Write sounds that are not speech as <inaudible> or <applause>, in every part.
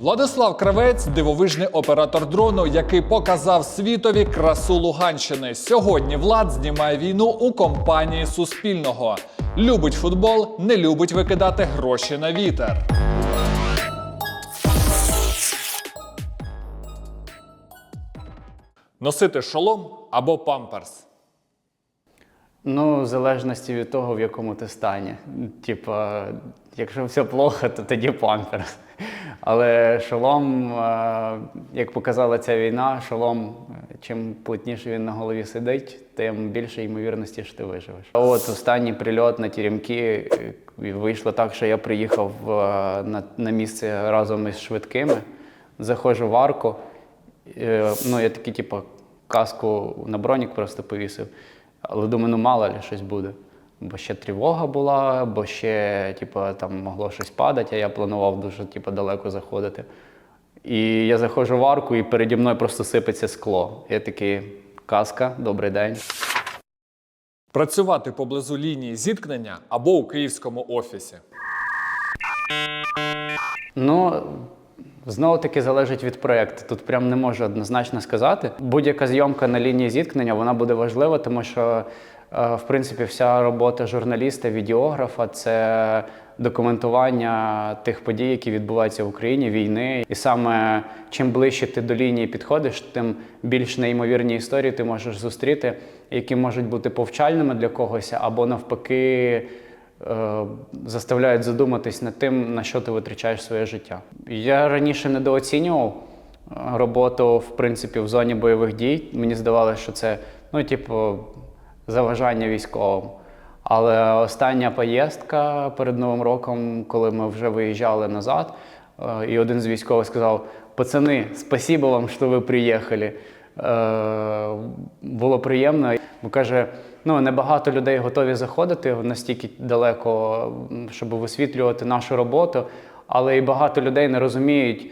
Владислав Кравець дивовижний оператор дрону, який показав світові красу Луганщини. Сьогодні Влад знімає війну у компанії Суспільного. Любить футбол, не любить викидати гроші на вітер. Носити шолом або памперс. Ну, в залежності від того, в якому ти стані. Типа, якщо все плохо, то тоді памперс. Але шолом, е, як показала ця війна, шолом, чим плотніше він на голові сидить, тим більше ймовірності, що ти виживеш. От останній прильот на Тірімки е, вийшло так, що я приїхав е, на, на місце разом із швидкими, заходжу в арку. Ну, я такий, типу, каску на бронік просто повісив. Але думаю, ну мало ли щось буде. Бо ще тривога була, бо ще, типу, там могло щось падати, а я планував дуже типу, далеко заходити. І я заходжу в арку, і переді мною просто сипеться скло. Я такий, каска, добрий день. Працювати поблизу лінії зіткнення або у київському офісі. Ну, знову таки залежить від проєкту. Тут прям не можу однозначно сказати. Будь-яка зйомка на лінії зіткнення вона буде важлива, тому що, в принципі, вся робота журналіста, відеографа це документування тих подій, які відбуваються в Україні, війни. І саме чим ближче ти до лінії підходиш, тим більш неймовірні історії ти можеш зустріти, які можуть бути повчальними для когось, або навпаки е, заставляють задуматись над тим, на що ти витрачаєш своє життя. Я раніше недооцінював е, роботу, в принципі, в зоні бойових дій. Мені здавалося, що це, ну, типу, заважання військовим. Але остання поїздка перед Новим роком, коли ми вже виїжджали назад, е, і один з військових сказав: пацани, спасибо вам, що ви приїхали. Е, Було приємно. Бо каже, ну небагато людей готові заходити настільки далеко, щоб висвітлювати нашу роботу, але і багато людей не розуміють,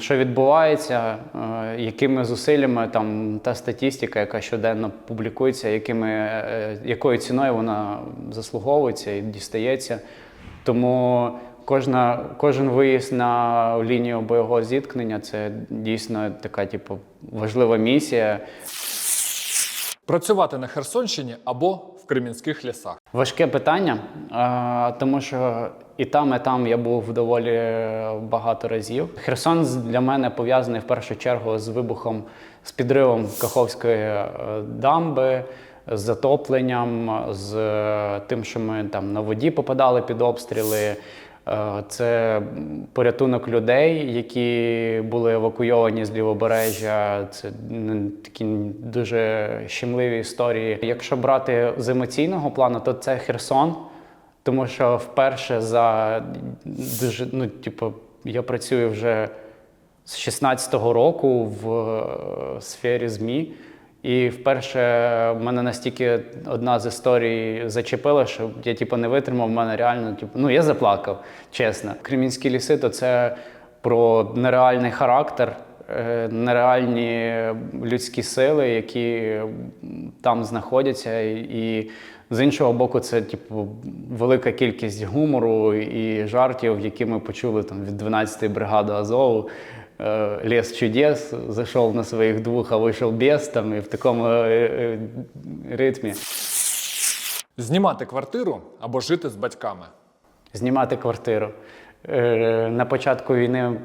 що відбувається, е, якими зусиллями там та статистика, яка щоденно публікується, якими, е, якою ціною вона заслуговується і дістається. Тому кожна, кожен виїзд на лінію бойового зіткнення це дійсно така, типу, важлива місія. Працювати на Херсонщині або в Кремінських лісах. Важке питання, тому що і там, і там я був доволі багато разів. Херсон для мене пов'язаний в першу чергу з вибухом, з підривом Каховської е, дамби, з затопленням, з е, тим, що ми там на воді попадали під обстріли. Е, Це порятунок людей, які були евакуйовані з лівобережжя. Це такі дуже щемливі історії. Якщо брати з емоційного плану, то це Херсон, тому що вперше за дуже, ну, типу, я працюю вже з 16-го року в е, сфері ЗМІ. І вперше в мене настільки одна з історій зачепила, що я типу, не витримав, мене реально, типу, ну я заплакав, чесно. Кремінські ліси то це про нереальний характер, е, нереальні людські сили, які там знаходяться. І з іншого боку, це типу велика кількість гумору і жартів, які ми почули там від 12-ї бригади Азову. Е, Лес чудес, зайшов на своїх двох, а вийшов без там і в такому е, е, ритмі. Знімати квартиру або жити з батьками. Знімати квартиру. На початку війни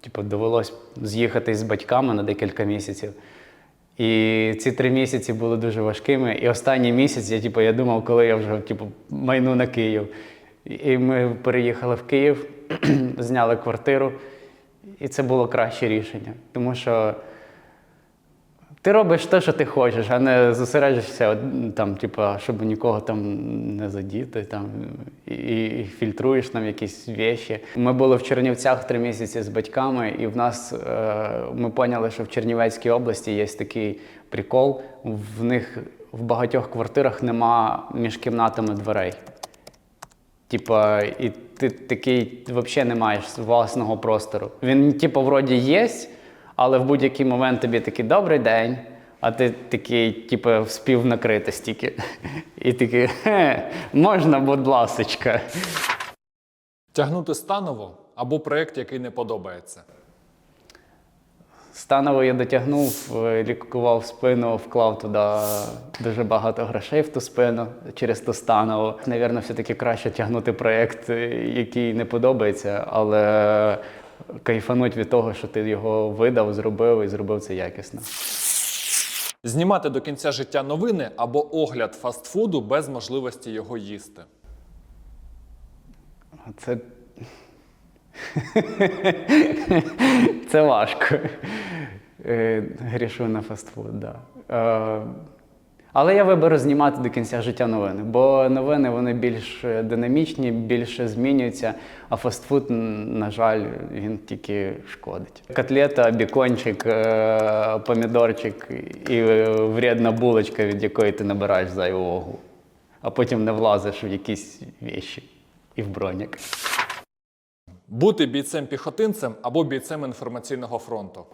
типу, довелось з'їхати з батьками на декілька місяців. І ці три місяці були дуже важкими. І останній місяць я, типу, я думав, коли я вже типу, майну на Київ. І ми переїхали в Київ, <clears throat> зняли квартиру, і це було краще рішення. Тому що ти робиш те, що ти хочеш, а не зосереджуєшся там, типу, щоб нікого там не задіти, там, і, і фільтруєш там якісь віші. Ми були в Чернівцях три місяці з батьками, і в нас е, ми поняли, що в Чернівецькій області є такий прикол. В них в багатьох квартирах нема між кімнатами дверей. Типа, і ти такий взагалі не маєш власного простору. Він, типу, вроді є, але в будь-який момент тобі такий добрий день, а ти такий, типу, вспів накрити стільки. І такий, хе, можна, будь ласочка. Тягнути станово або проект, який не подобається? Станово я дотягнув, е, лікував спину, вклав туди дуже багато грошей в ту спину через ту станову. Навірно, все-таки краще тягнути проєкт, е, який не подобається, але кайфануть від того, що ти його видав, зробив і зробив це якісно. Знімати до кінця життя новини або огляд фастфуду без можливості його їсти. Це. <laughs> Це важко. Е, Грішу на фастфуд, так. Да. Е, Але я виберу знімати до кінця життя новини, бо новини вони більш динамічні, більше змінюються, а фастфуд, на жаль, він тільки шкодить. Котлета, бікончик, е, помідорчик і е, вредна булочка, від якої ти набираєш зайву вагу, а потім не влазиш в якісь віші і в бронік. Бути бійцем-піхотинцем або бійцем інформаційного фронту.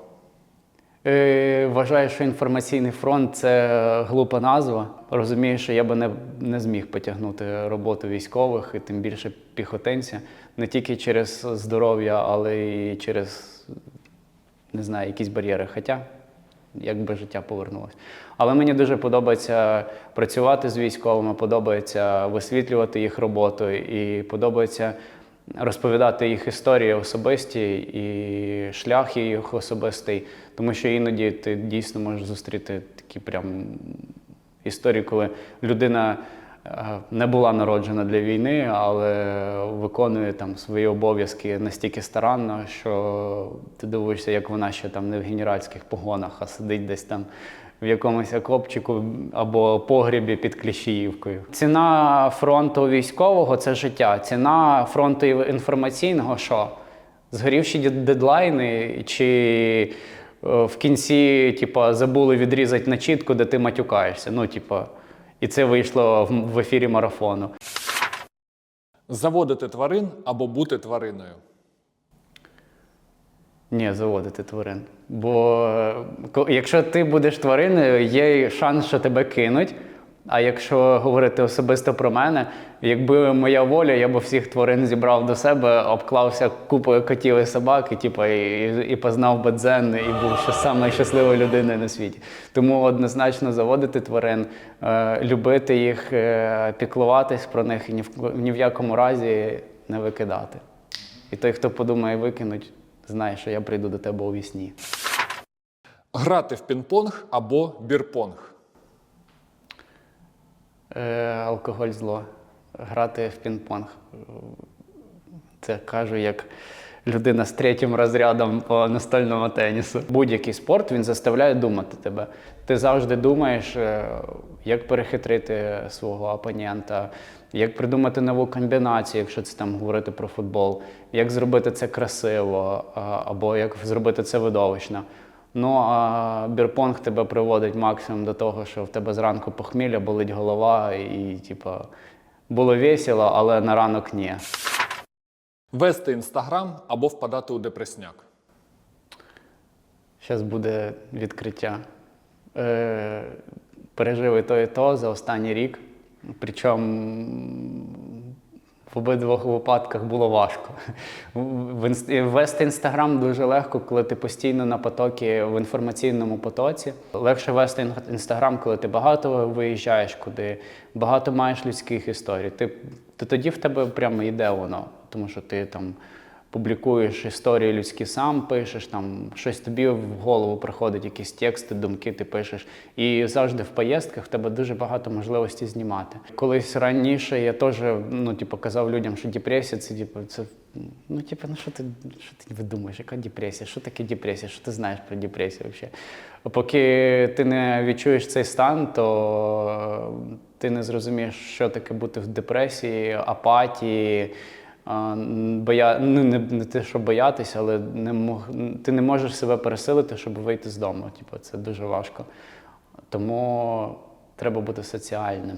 Е, вважаю, що інформаційний фронт це глупа назва. Розумію, що я би не, не зміг потягнути роботу військових і тим більше піхотинця не тільки через здоров'я, але й через не знаю, якісь бар'єри. Хоча якби життя повернулося. Але мені дуже подобається працювати з військовими, подобається висвітлювати їх роботу і подобається розповідати їх історії особисті і шлях їх особистий, тому що іноді ти дійсно можеш зустріти такі прям історії, коли людина е, не була народжена для війни, але виконує там свої обов'язки настільки старанно, що ти дивишся, як вона ще там не в генеральських погонах, а сидить десь там. В якомусь окопчику або погрібі під Кліщіївкою. Ціна фронту військового це життя. Ціна фронту інформаційного що? Згорівші дедлайни, чи е, в кінці типа, забули відрізати начітку, де ти матюкаєшся. Ну, типа, і це вийшло в ефірі марафону. Заводити тварин або бути твариною. Ні, заводити тварин. Бо е, якщо ти будеш твариною, є шанс, що тебе кинуть. А якщо говорити особисто про мене, якби моя воля, я б всіх тварин зібрав до себе, обклався купою котів і собак, і, типу, і, і познав би дзен, і був ще самою людиною на світі. Тому однозначно заводити тварин, е, любити їх, е, піклуватись про них і ні в, ні в якому разі не викидати. І той, хто подумає викинуть, знає, що я прийду до тебе у вісні. Грати в пінг-понг або бірпонг. Е, алкоголь зло. Грати в пінг-понг. Це кажу як людина з третім розрядом по настольному тенісу. Будь-який спорт він заставляє думати тебе. Ти завжди думаєш, е, як перехитрити свого опонента, як придумати нову комбінацію, якщо це там говорити про футбол, як зробити це красиво, або як зробити це видовищно. Ну а бірпонг тебе приводить максимум до того, що в тебе зранку похмілля, болить голова, і, типа, було весело, але на ранок ні. Вести інстаграм або впадати у депресняк. Зараз буде відкриття. Е, пережив і то, і то за останній рік. Причому в обидвох випадках було важко. Вести інстаграм дуже легко, коли ти постійно на потокі в інформаційному потоці. Легше вести інстаграм, коли ти багато виїжджаєш, куди багато маєш людських історій. Ти, ти тоді в тебе прямо йде воно, тому що ти там публікуєш історії людські сам пишеш, там щось тобі в голову приходить, якісь тексти, думки ти пишеш. І завжди в поїздках в тебе дуже багато можливостей знімати. Колись раніше я теж ну, типу, казав людям, що депресія це типу, це. Ну, типу, ну що ти, що ти видумаєш, яка депресія? Що таке депресія? Що ти знаєш про депресію взагалі? Поки ти не відчуєш цей стан, то ти не зрозумієш, що таке бути в депресії, апатії. Боя... Ну, не, не те, що боятися, але не мог... ти не можеш себе пересилити, щоб вийти з дому. Типу, це дуже важко. Тому треба бути соціальним,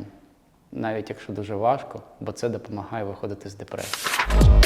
навіть якщо дуже важко, бо це допомагає виходити з депресії.